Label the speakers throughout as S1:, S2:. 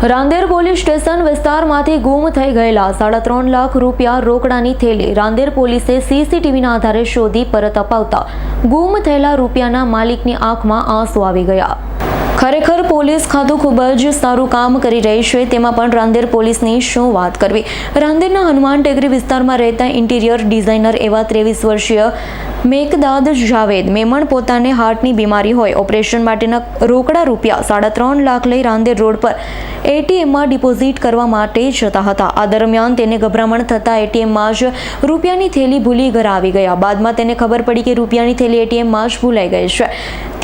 S1: Rander police station વિસ્તારમાંથી ગુમ થઈ ગયેલા સાડા ત્રણ લાખ રૂપિયા રોકડાની થેલી રાંદેર પોલીસે સીસીટીવીના આધારે શોધી પરત અપાવતા ગુમ થયેલા રૂપિયાના માલિકની આંખમાં આંસુ આવી ગયા. ખરેખર પોલીસ ખાતું ખૂબ જ સારું કામ કરી રહી છે. તેમાં પણ રાંદેર પોલીસની શું વાત કરવી? રાંદેરના હનુમાન ટેકરી વિસ્તારમાં રહેતા ઇન્ટિરિયર ડિઝાઇનર એવા ત્રેવીસ વર્ષીય મેકદાદ જાવેદ મેમણ પોતાને હાર્ટની બીમારી હોય, ઓપરેશન માટેના રોકડા રૂપિયા સાડા ત્રણ લાખ લઈ રાંદેર રોડ પર એટીએમમાં ડિપોઝિટ કરવા માટે જતા હતા. આ દરમિયાન તેને ગભરામણ થતાં એટીએમમાં જ રૂપિયાની થેલી ભૂલી ઘર આવી ગયા. બાદમાં તેને ખબર પડી કે રૂપિયાની થેલી એટીએમમાં જ ભૂલાઈ ગઈ છે.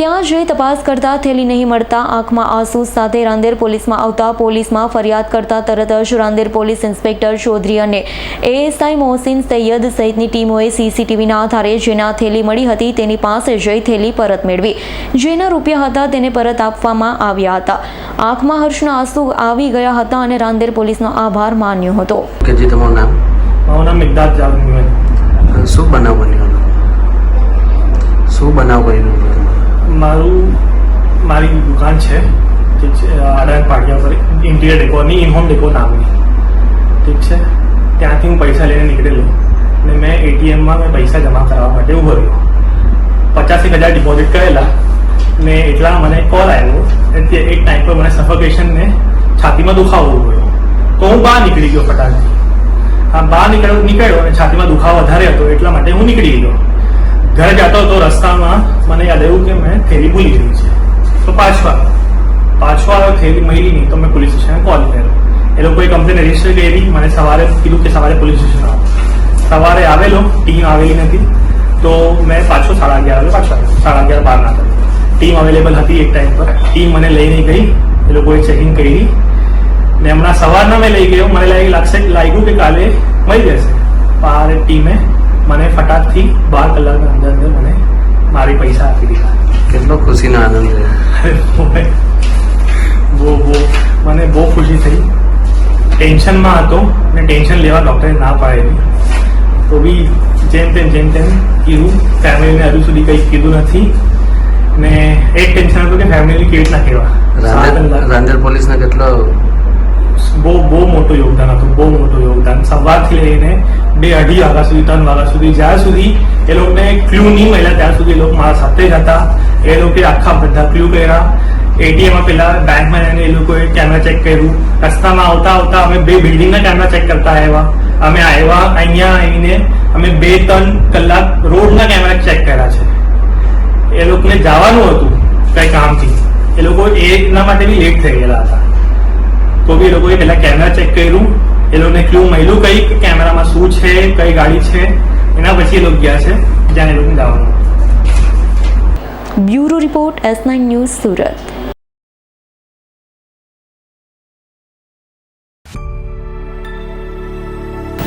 S1: ત્યાં જઈ તપાસ કરતા થેલી નહીં મળતા આંખમાં આંસુ સાથે રાંદેર પોલીસમાં આવતા પોલીસમાં ફરિયાદ કરતા તરત જ રાંદેર પોલીસ ઇન્સ્પેક્ટર ચૌધરી અને એએસઆઈ મોહસિન સૈયદ સહિતની ટીમોએ સીસીટીવીના આધારે જેના થેલી મળી હતી તેની પાસે જઈ થેલી પરત મેળવી. જેના રૂપિયા હતા તેને પરત આપવામાં આવ્યા હતા. આંખમાં હર્ષના આંસુ આવી ગયા હતા અને રાંદેર પોલીસનો આભાર માન્યો હતો.
S2: કે જી તમારું નામ?
S3: મારું નામ મિગદાદ જાવેદ
S2: શું બનાવ બન્યો? શું બનાવ બન્યો?
S3: મારું મારી દુકાન છે, ઠીક છે આડાન પાટિયા પર ઇન્ટિરિયર ડેકોરની ઇનહોમ ડેકો નામની ઠીક છે? ત્યાંથી હું પૈસા લઈને નીકળેલો. અને મેં એટીએમમાં મેં પૈસા જમા કરાવવા માટે ઊભો રહ્યો. પચાસેક હજાર ડિપોઝિટ કરેલા. ને એટલા મને કોલ આવ્યો, એટલે એક ટાઈમ પર મને સફોકેશનને છાતીમાં દુખાવો ઊભો તો હું બહાર નીકળી ગયો ફટાકથી. હા બહાર નીકળ્યો નીકળ્યો અને છાતીમાં દુખાવો વધારે હતો, એટલા માટે હું નીકળી ગયો. ઘરે જતો હતો રસ્તામાં મને યાદ આવ્યું કે મેં થેલી ભૂલી ગઈ છે. તો પાછવા. પાછવા પાછો આવ્યો મળી નહીં, તો મેં પોલીસ સ્ટેશને કોલ કર્યો. એ લોકોએ કમ્પ્લેન રજિસ્ટર કરી, મને સવારે કીધું કે સવારે પોલીસ સ્ટેશન આવો. સવારે આવેલો ટીમ આવેલી નથી, તો મેં પાછો સાડા અગિયાર વાગે પાછો સાડા અગિયાર બાર ના ટીમ અવેલેબલ હતી એક ટાઈમ પર. ટીમ મને લઈને ગઈ, એ લોકોએ ચેકિંગ કરી. ને હમણાં સવારના મેં લઈ ગયો. મને લાગી લાગશે લાગ્યું કે કાલે મળી જશે. પણ ટીમે મને ફટાકથી બાર કલાકની અંદર અંદર મને મારી પૈસા આપી દીધા.
S2: કેટલો ખુશીનો આનંદ
S3: બહુ બહુ. મને બહુ ખુશી થઈ. ટેન્શનમાં હતો ને ટેન્શન લેવા ડૉક્ટરે ના પાડેલી. તો બી જેમ તેમ જેમ તેમ કીધું ફેમિલીને હજુ સુધી કંઈ કીધું નથી. ને એક ટેન્શન હતું કે ફેમિલી કેવી રીતના કહેવા
S2: રાંદેર પોલીસને કેટલો
S3: બહુ બહુ મોટું યોગદાન હતું બહુ મોટું યોગદાન. સવારથી લઈને બે અઢી વાગ્યા સુધી, ત્રણ વાગ્યા સુધી, જ્યાં સુધી એ લોકોને ક્લ્યુ નહીં મળ્યા, ત્યાં સુધી એ લોકો મારા સાથે જ હતા. એ લોકોએ આખા બધા ક્લુ કર્યા. એટીએમમાં પેલા બેંકમાં જઈને એ લોકોએ કેમેરા ચેક કર્યું. રસ્તામાં આવતા આવતા અમે બે બિલ્ડિંગના કેમેરા ચેક કરતા આવ્યા. અમે આવ્યા અહીંયા આવીને અમે બે, ત્રણ કલાક રોડના કેમેરા ચેક કર્યા છે. એ લોકોને જવાનું હતું કઈ કામથી. એ લોકો એના માટે બી લેટ થઈ ગયેલા હતા. તો એ લોકોએ પેલા કેમેરા ચેક કર્યું. એ લોકોને ક્લુ મળ્યું કઈ કેમેરામાં શું છે, કઈ ગાડી છે? એના પછી એ લોકો ગયા છે, જ્યાં એ લોકોને જવાનું
S1: bureau report, S nine news, Surat.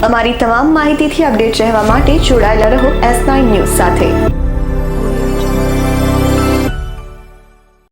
S4: અમારી તમામ માહિતીથી અપડેટ રહેવા માટે જોડાયેલા રહો એસ નાઇન ન્યૂઝ સાથે.